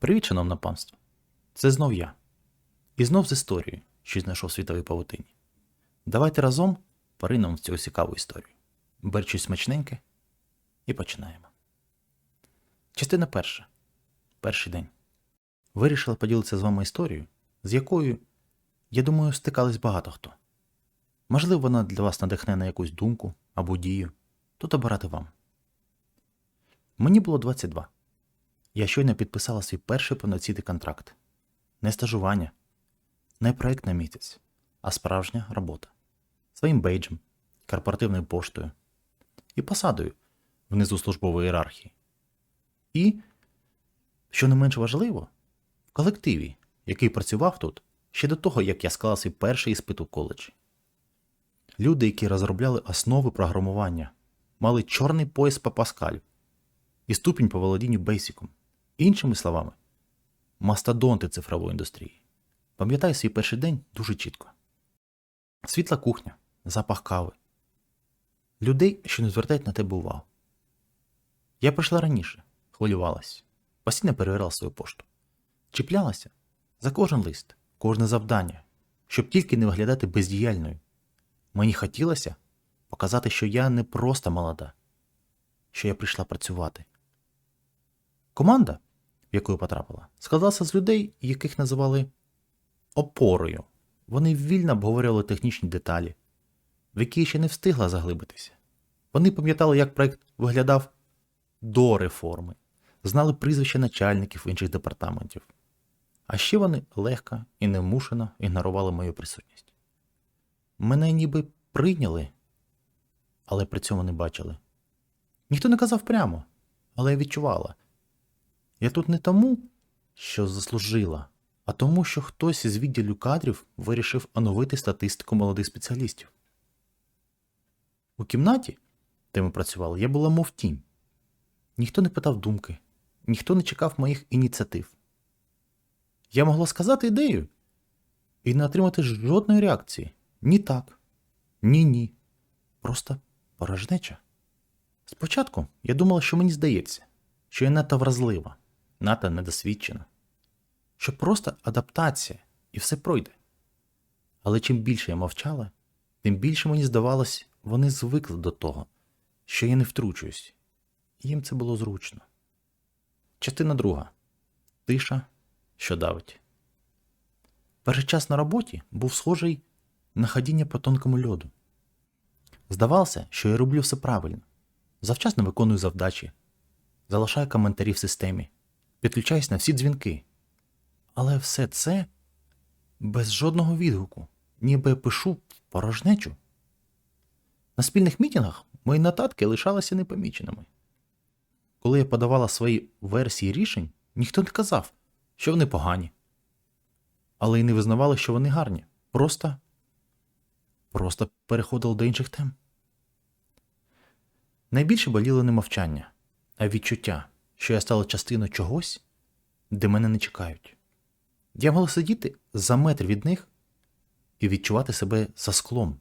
Привіт, шановне панство. Це знов я. І знов з історією, що знайшов в світовій павутині. Давайте разом поринемо в цю цікаву історію. Беріть щось смачненьке і починаємо. Частина перша. Перший день. Вирішила поділитися з вами історією, з якою, я думаю, стикались багато хто. Можливо, вона для вас надихне на якусь думку або дію, тут обирати вам. Мені було 22. Я щойно підписала свій перший повноцінний контракт. Не стажування, не проект на місяць, а справжня робота. Своїм бейджем, корпоративною поштою і посадою внизу службової ієрархії. І, що не менш важливо, в колективі, який працював тут ще до того, як я склав свій перший іспит у коледжі. Люди, які розробляли основи програмування, мали чорний пояс по Паскалю і ступінь по володінню бейсиком. Іншими словами, мастодонти цифрової індустрії. Пам'ятаю свій перший день дуже чітко. Світла кухня, запах кави. Людей, що не звертають на тебе увагу. Я прийшла раніше, хвилювалась, постійно перевіряла свою пошту. Чіплялася за кожен лист, кожне завдання, щоб тільки не виглядати бездіяльною. Мені хотілося показати, що я не просто молода, що я прийшла працювати. Команда, в яку потрапила, складалася з людей, яких називали опорою. Вони вільно обговорювали технічні деталі, в які ще не встигла заглибитися. Вони пам'ятали, як проект виглядав до реформи, знали прізвища начальників інших департаментів. А ще вони легко і невмушено ігнорували мою присутність. Мене ніби прийняли, але при цьому не бачили. Ніхто не казав прямо, але я відчувала. Я тут не тому, що заслужила, а тому, що хтось із відділу кадрів вирішив оновити статистику молодих спеціалістів. У кімнаті, де ми працювали, я була мов тінь. Ніхто не питав думки, ніхто не чекав моїх ініціатив. Я могла сказати ідею і не отримати жодної реакції. Ні так, ні ні. Просто порожнеча. Спочатку я думала, що мені здається, що я надто вразлива, надто недосвідчена, що просто адаптація і все пройде. Але чим більше я мовчала, тим більше мені здавалось, вони звикли до того, що я не втручуюсь, і їм це було зручно. Частина друга тиша, що давить. Перший час на роботі був схожий на ходіння по тонкому льоду. Здавалося, що я роблю все правильно, завчасно виконую завдачі, залишаю коментарі в системі, підключаюсь на всі дзвінки. Але все це без жодного відгуку, ніби пишу порожнечу. На спільних мітінгах мої нотатки лишалися непоміченими. Коли я подавала свої версії рішень, ніхто не казав, що вони погані. Але й не визнавали, що вони гарні. Просто просто переходили до інших тем. Найбільше боліло не мовчання, а відчуття, що я стала частиною чогось, де мене не чекають. Я могла сидіти за метр від них і відчувати себе за склом.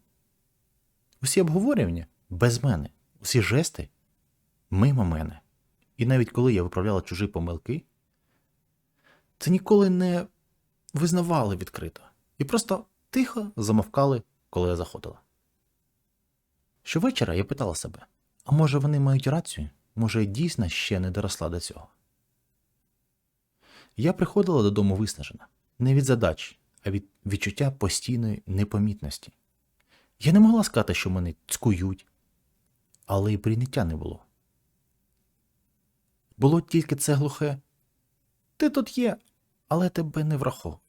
Усі обговорювання без мене, усі жести мимо мене. І навіть коли я виправляла чужі помилки, це ніколи не визнавали відкрито і просто тихо замовкали, коли я заходила. Щовечора я питала себе, а може вони мають рацію? Може, дійсно ще не доросла до цього? Я приходила додому виснажена не від задач, а від відчуття постійної непомітності. Я не могла сказати, що мене цькують, але й прийняття не було. Було тільки це глухе. Ти тут є, але тебе не враховують.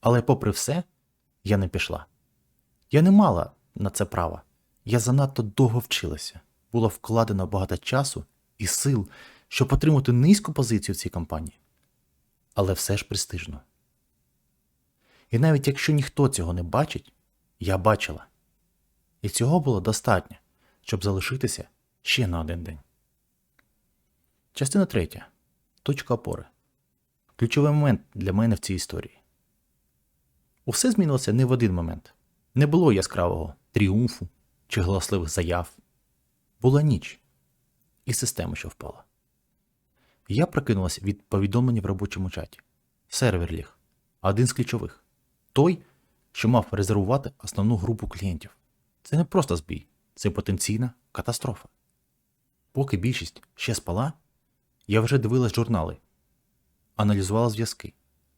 Але, попри все, я не пішла. Я не мала на це права. Я занадто довго вчилася. Було вкладено багато часу і сил, щоб отримати низьку позицію в цій компанії. Але все ж престижно. І навіть якщо ніхто цього не бачить, я бачила. І цього було достатньо, щоб залишитися ще на один день. Частина третя. Точка опори. Ключовий момент для мене в цій історії. Усе змінилося не в один момент. Не було яскравого тріумфу чи голосливих заяв. Була ніч і система, що впала. Я прокинулась від повідомлення в робочому чаті. Сервер ліг. Один з ключових. Той, що мав резервувати основну групу клієнтів. Це не просто збій, це потенційна катастрофа. Поки більшість ще спала, я вже дивилась журнали, аналізувала зв'язки,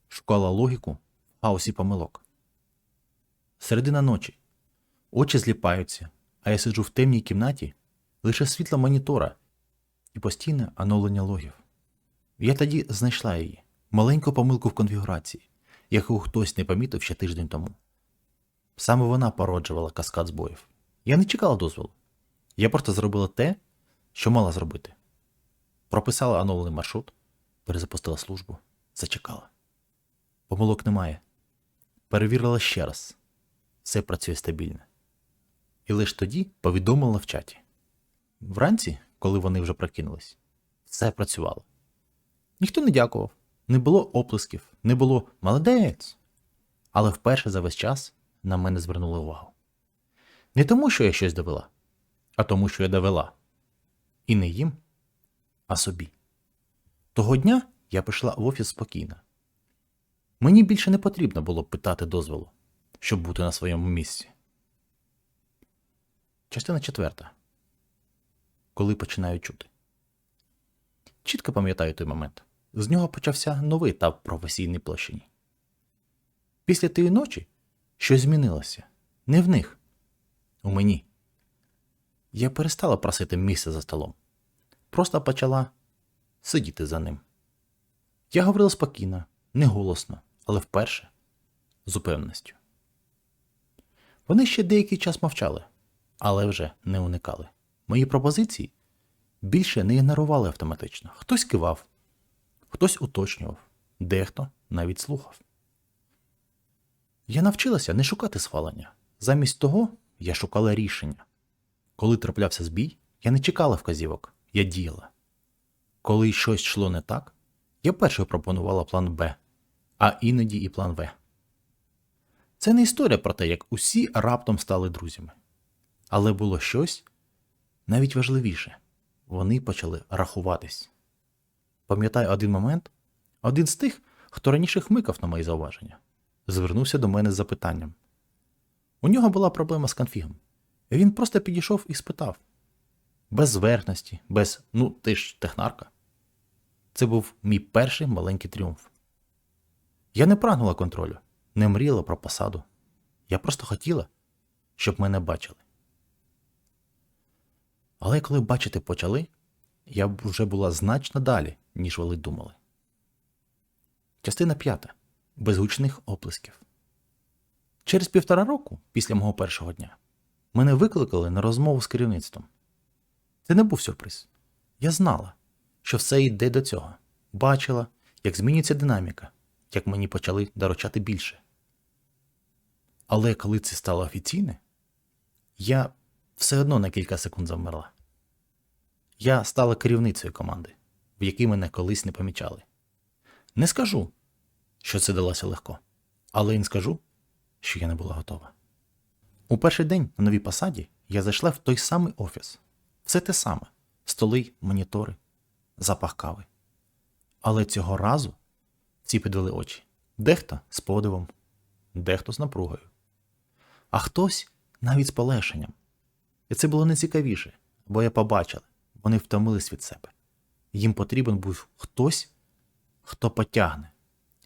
шукала логіку в хаосі помилок. Середина ночі. Очі зліпаються, а я сиджу в темній кімнаті, лише світло монітора і постійне оновлення логів. Я тоді знайшла її, маленьку помилку в конфігурації, яку хтось не помітив ще тиждень тому. Саме вона породжувала каскад збоїв. Я не чекала дозволу. Я просто зробила те, що мала зробити. Прописала оновлений маршрут, перезапустила службу, зачекала. Помилок немає. Перевірила ще раз. Все працює стабільно. І лише тоді повідомила в чаті. Вранці, коли вони вже прокинулись, все працювало. Ніхто не дякував, не було оплесків, не було молодець. Але вперше за весь час на мене звернули увагу. Не тому, що я щось довела, а тому, що я довела. І не їм, а собі. Того дня я прийшла в офіс спокійно. Мені більше не потрібно було питати дозволу, щоб бути на своєму місці. Частина четверта. Коли починаю чути. Чітко пам'ятаю той момент. З нього почався новий етап професійній площині. Після тієї ночі щось змінилося. Не в них, у мені. Я перестала просити місце за столом. Просто почала сидіти за ним. Я говорила спокійно, не голосно, але вперше з упевненістю. Вони ще деякий час мовчали, але вже не уникали. Мої пропозиції більше не ігнорували автоматично. Хтось кивав, хтось уточнював, дехто навіть слухав. Я навчилася не шукати схвалення. Замість того я шукала рішення. Коли траплявся збій, я не чекала вказівок, я діяла. Коли щось йшло не так, я першою пропонувала план Б, а іноді і план В. Це не історія про те, як усі раптом стали друзями. Але було щось навіть важливіше вони почали рахуватись. Пам'ятаю один момент, один з тих, хто раніше хмикав на мої зауваження, звернувся до мене з запитанням. У нього була проблема з конфігом. Він просто підійшов і спитав: без зверхності, без ну ти ж технарка. Це був мій перший маленький тріумф. Я не прагнула контролю, не мріяла про посаду. Я просто хотіла, щоб мене бачили. Але коли бачити почали, я вже була значно далі, ніж вони думали. Частина п'ята. Без гучних оплесків. Через півтора року, після мого першого дня, мене викликали на розмову з керівництвом. Це не був сюрприз. Я знала, що все йде до цього, бачила, як змінюється динаміка, як мені почали доручати більше. Але коли це стало офіційне, я все одно на кілька секунд завмерла. Я стала керівницею команди, в якій мене колись не помічали. Не скажу, що це далося легко, але й не скажу, що я не була готова. У перший день на новій посаді я зайшла в той самий офіс. Все те саме: столи, монітори, запах кави. Але цього разу всі підвели очі. Дехто з подивом, дехто з напругою, а хтось навіть з полегшенням. І це було найцікавіше, бо я побачила, вони втомились від себе. Їм потрібен був хтось, хто потягне.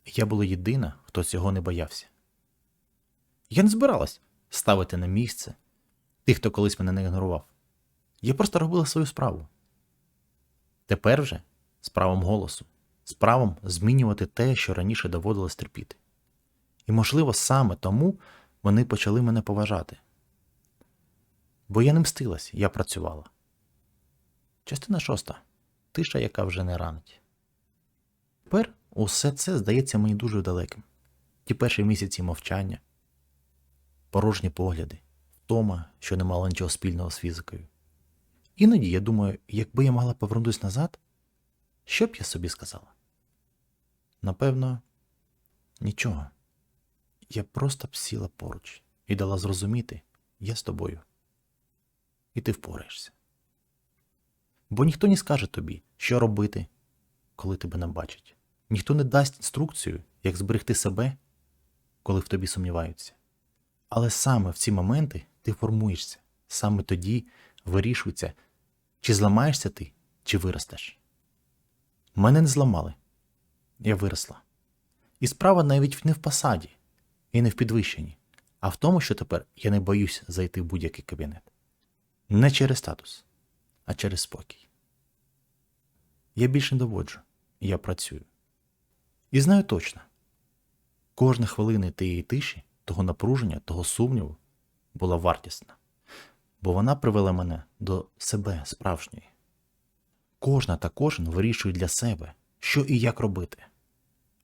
Я була єдина, хто цього не боявся. Я не збиралась ставити на місце тих, хто колись мене не ігнорував. Я просто робила свою справу. Тепер вже з правом голосу, з правом змінювати те, що раніше доводилось терпіти. І, можливо, саме тому вони почали мене поважати. Бо я не мстилась, я працювала. Частина шоста. Тиша, яка вже не ранить. Тепер усе це здається мені дуже далеким. Ті перші місяці мовчання, порожні погляди, втома, що не мала нічого спільного з фізикою. Іноді я думаю, якби я могла повернутися назад, що б я собі сказала? Напевно, нічого. Я просто б сіла поруч і дала зрозуміти, я з тобою. І ти впораєшся. Бо ніхто не скаже тобі, що робити, коли тебе не бачать. Ніхто не дасть інструкцію, як зберегти себе, коли в тобі сумніваються. Але саме в ці моменти ти формуєшся, саме тоді вирішується, чи зламаєшся ти, чи виростеш. Мене не зламали. Я виросла. І справа навіть не в посаді і не в підвищенні, а в тому, що тепер я не боюсь зайти в будь-який кабінет. Не через статус, а через спокій. Я більше не доводжу, я працюю. І знаю точно, кожна хвилина тієї тиші, того напруження, того сумніву була вартісна, бо вона привела мене до себе справжньої. Кожна та кожен вирішує для себе, що і як робити.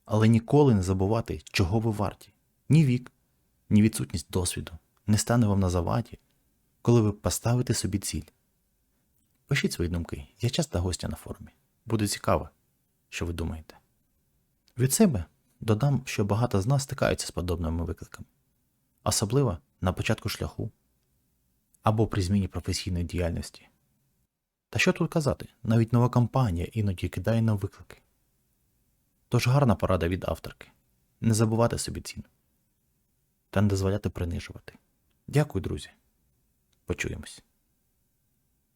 Але ніколи не забувати, чого ви варті. Ні вік, ні відсутність досвіду не стане вам на заваді, коли ви поставите собі ціль. Пишіть свої думки, я часто гостя на форумі. Буде цікаво, що ви думаєте. Від себе додам, що багато з нас стикаються з подобними викликами, особливо на початку шляху або при зміні професійної діяльності. Та що тут казати, навіть нова компанія іноді кидає нам виклики. Тож гарна порада від авторки не забувати собі ціну та не дозволяти принижувати. Дякую, друзі. Почуємось.